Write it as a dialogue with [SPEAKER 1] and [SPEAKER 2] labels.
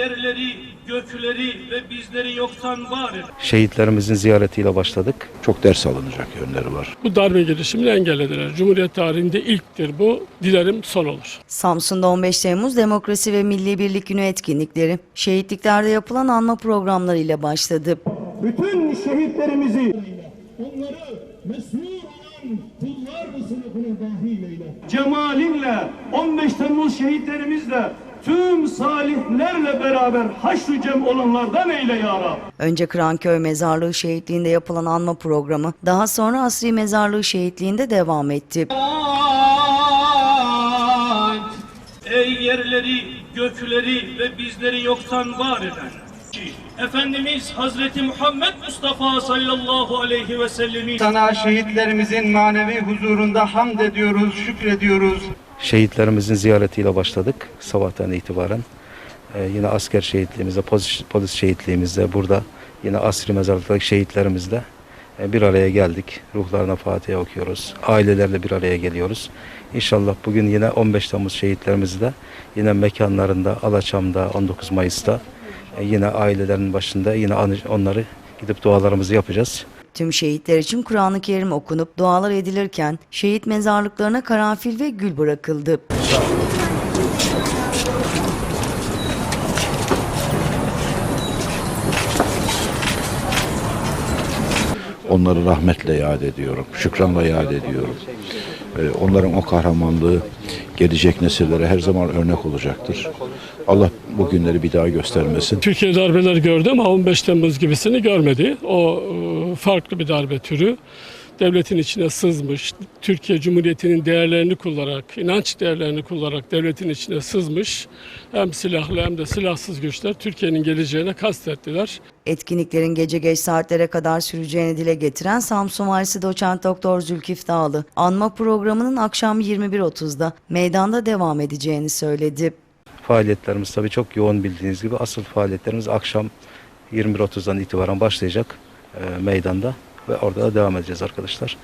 [SPEAKER 1] yerleri, gökleri ve bizleri yoktan var eden
[SPEAKER 2] Şehitlerimizin ziyaretiyle başladık.
[SPEAKER 3] Çok ders alınacak yönleri var.
[SPEAKER 4] Bu darbe girişimini engellediler. Cumhuriyet tarihinde ilktir bu. Dilerim son olur.
[SPEAKER 5] Samsun'da 15 Temmuz Demokrasi ve Milli Birlik Günü etkinlikleri şehitliklerde yapılan anma programlarıyla başladı.
[SPEAKER 6] bütün şehitlerimizi onları mesrur olan kullar sınıfına dahil eyle. Cemalinle 15 Temmuz şehitlerimizle tüm salihlerle beraber haşr-ı cem olanlardan eyle ya Rab.
[SPEAKER 5] Önce Kıranköy Mezarlığı Şehitliği'nde yapılan anma programı daha sonra Asri Mezarlığı Şehitliği'nde devam etti.
[SPEAKER 1] Ey yerleri, gökleri ve bizleri yoktan var eden Efendimiz Hazreti Muhammed Mustafa sallallahu aleyhi ve sellemin
[SPEAKER 7] Sana şehitlerimizin manevi huzurunda hamd ediyoruz, şükrediyoruz.
[SPEAKER 2] Şehitlerimizin ziyaretiyle başladık sabahtan itibaren. Ee, yine asker şehitliğimizde, polis, polis şehitliğimizde, burada yine asri mezarlıktaki şehitlerimizle e, bir araya geldik. Ruhlarına Fatiha okuyoruz. Ailelerle bir araya geliyoruz. İnşallah bugün yine 15 Temmuz şehitlerimizi de yine mekanlarında, Alaçam'da 19 Mayıs'ta e, yine ailelerin başında yine onları gidip dualarımızı yapacağız.
[SPEAKER 5] Tüm şehitler için Kur'an-ı Kerim okunup dualar edilirken şehit mezarlıklarına karanfil ve gül bırakıldı.
[SPEAKER 3] Onları rahmetle yad ediyorum, şükranla yad ediyorum. Ee, Onların o kahramanlığı gelecek nesillere her zaman örnek olacaktır. Allah bu günleri bir daha göstermesin.
[SPEAKER 4] Türkiye darbeler gördü ama 15 Temmuz gibisini görmedi. O e, farklı bir darbe türü. Devletin içine sızmış, Türkiye Cumhuriyeti'nin değerlerini kullanarak, inanç değerlerini kullanarak devletin içine sızmış. Hem silahlı hem de silahsız güçler Türkiye'nin geleceğine kastettiler.
[SPEAKER 5] Etkinliklerin gece geç saatlere kadar süreceğini dile getiren Samsun Valisi Doçent Doktor Zülkif Dağlı, anma programının akşam 21.30'da meydanda devam edeceğini söyledi.
[SPEAKER 2] Faaliyetlerimiz tabii çok yoğun bildiğiniz gibi. Asıl faaliyetlerimiz akşam 21.30'dan itibaren başlayacak e, meydanda ve orada da devam edeceğiz arkadaşlar.